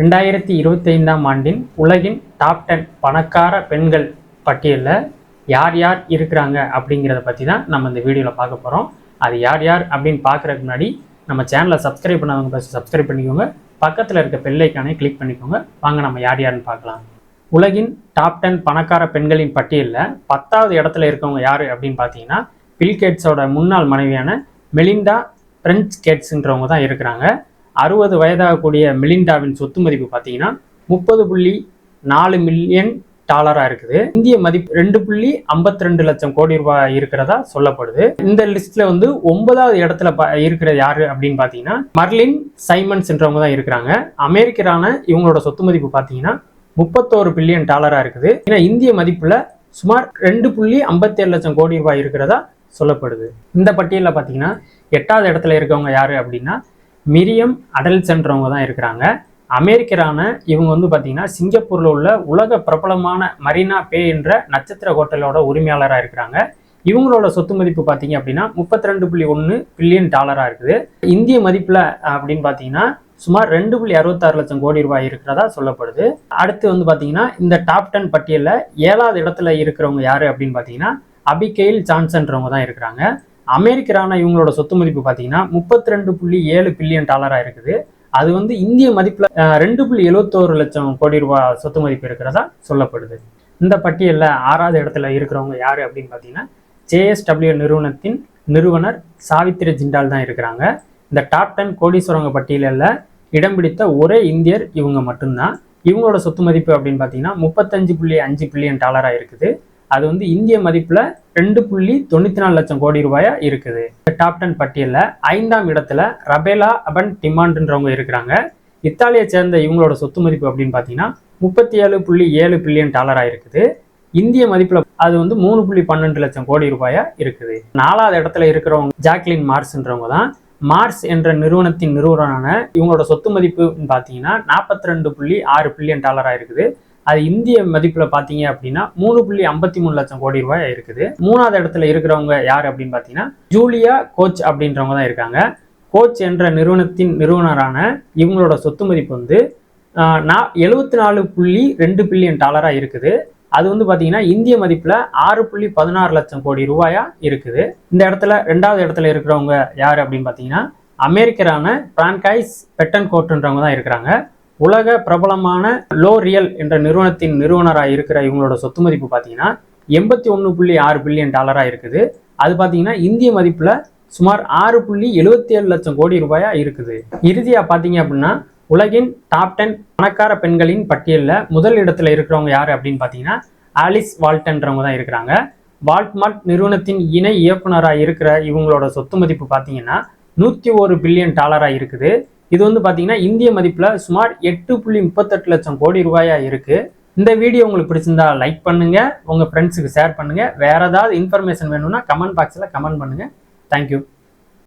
ரெண்டாயிரத்தி இருபத்தைந்தாம் ஆண்டின் உலகின் டாப் டென் பணக்கார பெண்கள் பட்டியலில் யார் யார் இருக்கிறாங்க அப்படிங்கிறத பற்றி தான் நம்ம இந்த வீடியோவில் பார்க்க போகிறோம் அது யார் யார் அப்படின்னு பார்க்குறதுக்கு முன்னாடி நம்ம சேனலை சப்ஸ்கிரைப் பண்ணாதவங்க ஃபஸ்ட் சப்ஸ்கிரைப் பண்ணிக்கோங்க. பக்கத்தில் இருக்க பெல்லைக்கானே கிளிக் பண்ணிக்கோங்க. வாங்க நம்ம யார் யாருன்னு பார்க்கலாம். உலகின் டாப் டென் பணக்கார பெண்களின் பட்டியலில் பத்தாவது இடத்துல இருக்கவங்க யார் அப்படின்னு பார்த்தீங்கன்னா பில் கேட்ஸோட முன்னாள் மனைவியான மெலிண்டா பிரெஞ்ச் கேட்ஸுன்றவங்க தான் இருக்கிறாங்க. அறுபது வயதாகக்கூடிய மிலிண்டாவின் சொத்து மதிப்பு பார்த்தீங்கன்னா முப்பது புள்ளி நாலு மில்லியன் டாலராக இருக்குது. இந்திய மதிப்பு ரெண்டு புள்ளி ஐம்பத்தி ரெண்டு லட்சம் கோடி ரூபாய் இருக்கிறதா சொல்லப்படுது. இந்த லிஸ்ட்ல வந்து ஒன்பதாவது இடத்துல ப- யாரு அப்படின்னு பார்த்தீங்கன்னா மர்லின் சைமன்ஸ் என்றவங்க தான் இருக்கிறாங்க. அமெரிக்கரான இவங்களோட சொத்து மதிப்பு பார்த்தீங்கன்னா முப்பத்தோரு பில்லியன் டாலராக இருக்குது. ஏன்னா இந்திய மதிப்புல சுமார் ரெண்டு புள்ளி ஐம்பத்தேழு லட்சம் கோடி ரூபாய் இருக்கிறதா சொல்லப்படுது. இந்த பட்டியலில் பார்த்தீங்கன்னா எட்டாவது இடத்துல இருக்கவங்க யாரு அப்படின்னா மிரியம் அடல்சன்றவங்க தான் இருக்கிறாங்க. அமெரிக்கரான இவங்க வந்து பார்த்தீங்கன்னா சிங்கப்பூரில் உள்ள உலக பிரபலமான மரீனா பே என்ற நட்சத்திர ஹோட்டலோட உரிமையாளராக இருக்கிறாங்க. இவங்களோட சொத்து மதிப்பு பார்த்தீங்க அப்படின்னா முப்பத்தி ரெண்டு புள்ளி ஒன்று பில்லியன் டாலராக இருக்குது. இந்திய மதிப்பில் அப்படின்னு பார்த்தீங்கன்னா சுமார் ரெண்டு புள்ளி அறுபத்தாறு லட்சம் கோடி ரூபாய் இருக்கிறதா சொல்லப்படுது. அடுத்து வந்து பார்த்தீங்கன்னா இந்த டாப் டென் பட்டியலில் ஏழாவது இடத்துல இருக்கிறவங்க யார் அப்படின்னு பார்த்தீங்கன்னா அபிகெயில் சான்சன்றவங்க தான் இருக்கிறாங்க. அமெரிக்கரான இவங்களோட சொத்து மதிப்பு பார்த்தீங்கன்னா முப்பத்தி ரெண்டு புள்ளி ஏழு பில்லியன் டாலராக இருக்குது. அது வந்து இந்திய மதிப்பில் ரெண்டு புள்ளி எழுபத்தோரு லட்சம் கோடி ரூபாய் சொத்து மதிப்பு இருக்கிறதா சொல்லப்படுது. இந்த பட்டியலில் ஆறாவது இடத்துல இருக்கிறவங்க யார் அப்படின்னு பார்த்தீங்கன்னா ஜேஎஸ்டபிள்யூ நிறுவனத்தின் நிறுவனர் சாவித்திரி ஜிண்டால் தான் இருக்கிறாங்க. இந்த டாப் டென் கோடீஸ்வரங்க பட்டியலில் இடம் பிடித்த ஒரே இந்தியர் இவங்க மட்டும்தான். இவங்களோட சொத்து மதிப்பு அப்படின்னு பார்த்தீங்கன்னா முப்பத்தஞ்சு புள்ளி அஞ்சு பில்லியன் டாலராக இருக்குது. அது வந்து இந்திய மதிப்பில் ரெண்டு புள்ளி தொண்ணூற்றி நாலு லட்சம் கோடி ரூபாயா இருக்குது. டாப் டென் பட்டியலில் ஐந்தாம் இடத்துல ரபேலா அபன் டிமாண்ட்ன்றவங்க இருக்கிறாங்க. இத்தாலியை சேர்ந்த இவங்களோட சொத்து மதிப்பு அப்படின்னு பார்த்தீங்கன்னா முப்பத்தி ஏழு புள்ளி ஏழு பில்லியன் டாலராக இருக்குது. இந்திய மதிப்பில் அது வந்து மூணு புள்ளி பன்னெண்டு லட்சம் கோடி ரூபாயா இருக்குது. நாலாவது இடத்துல இருக்கிறவங்க ஜாக்லின் மார்ஸ்ன்றவங்க தான். மார்ஸ் என்ற நிறுவனத்தின் நிறுவனமான இவங்களோட சொத்து மதிப்பு பார்த்தீங்கன்னா நாற்பத்தி ரெண்டு புள்ளி ஆறு பில்லியன் டாலராக இருக்குது. அது இந்திய மதிப்பில் பார்த்தீங்க அப்படின்னா மூணு புள்ளி ஐம்பத்தி மூணு லட்சம் கோடி ரூபாய் இருக்குது. மூணாவது இடத்துல இருக்கிறவங்க யார் அப்படின்னு பார்த்தீங்கன்னா ஜூலியா கோச் அப்படின்றவங்க தான் இருக்காங்க. கோச் என்ற நிறுவனத்தின் நிறுவனரான இவங்களோட சொத்து மதிப்பு வந்து நா எழுபத்தி நாலு புள்ளி ரெண்டு பில்லியன் டாலராக இருக்குது. அது வந்து பார்த்தீங்கன்னா இந்திய மதிப்பில் ஆறு புள்ளி பதினாறு லட்சம் கோடி ரூபாயா இருக்குது. இந்த இடத்துல ரெண்டாவது இடத்துல இருக்கிறவங்க யார் அப்படின்னு பார்த்தீங்கன்னா அமெரிக்கரான பிரான்கைஸ் பெட்டன் கோட்டுன்றவங்க தான் இருக்கிறாங்க. உலக பிரபலமான லோரியல் என்ற நிறுவனத்தின் நிறுவனராக இருக்கிற இவங்களோட சொத்து மதிப்பு பார்த்தீங்கன்னா எண்பத்தி ஒன்று புள்ளி ஆறு பில்லியன் டாலராக இருக்குது. அது பார்த்தீங்கன்னா இந்திய மதிப்பில் சுமார் ஆறு புள்ளி எழுபத்தி ஏழு லட்சம் கோடி ரூபாயா இருக்குது. இறுதியாக பார்த்தீங்க அப்படின்னா உலகின் டாப் டென் பணக்கார பெண்களின் பட்டியலில் முதல் இடத்துல இருக்கிறவங்க யார் அப்படின்னு பார்த்தீங்கன்னா ஆலிஸ் வால்டன்றவங்க தான் இருக்கிறாங்க. வால்ட்மார்ட் நிறுவனத்தின் இணை இயக்குனராக இருக்கிற இவங்களோட சொத்து மதிப்பு பார்த்தீங்கன்னா நூற்றி ஒரு பில்லியன் டாலராக இருக்குது. இது வந்து பார்த்தீங்கன்னா இந்திய மதிப்பில் சுமார் எட்டு புள்ளி முப்பத்தெட்டு லட்சம் கோடி ரூபாயா இருக்குது இந்த வீடியோ உங்களுக்கு பிடிச்சிருந்தா லைக் பண்ணுங்கள் உங்கள் ஃப்ரெண்ட்ஸுக்கு ஷேர் பண்ணுங்கள் வேறு ஏதாவது இன்ஃபர்மேஷன் வேணும்னா கமெண்ட் பாக்ஸில் கமெண்ட் பண்ணுங்கள் தேங்க்யூ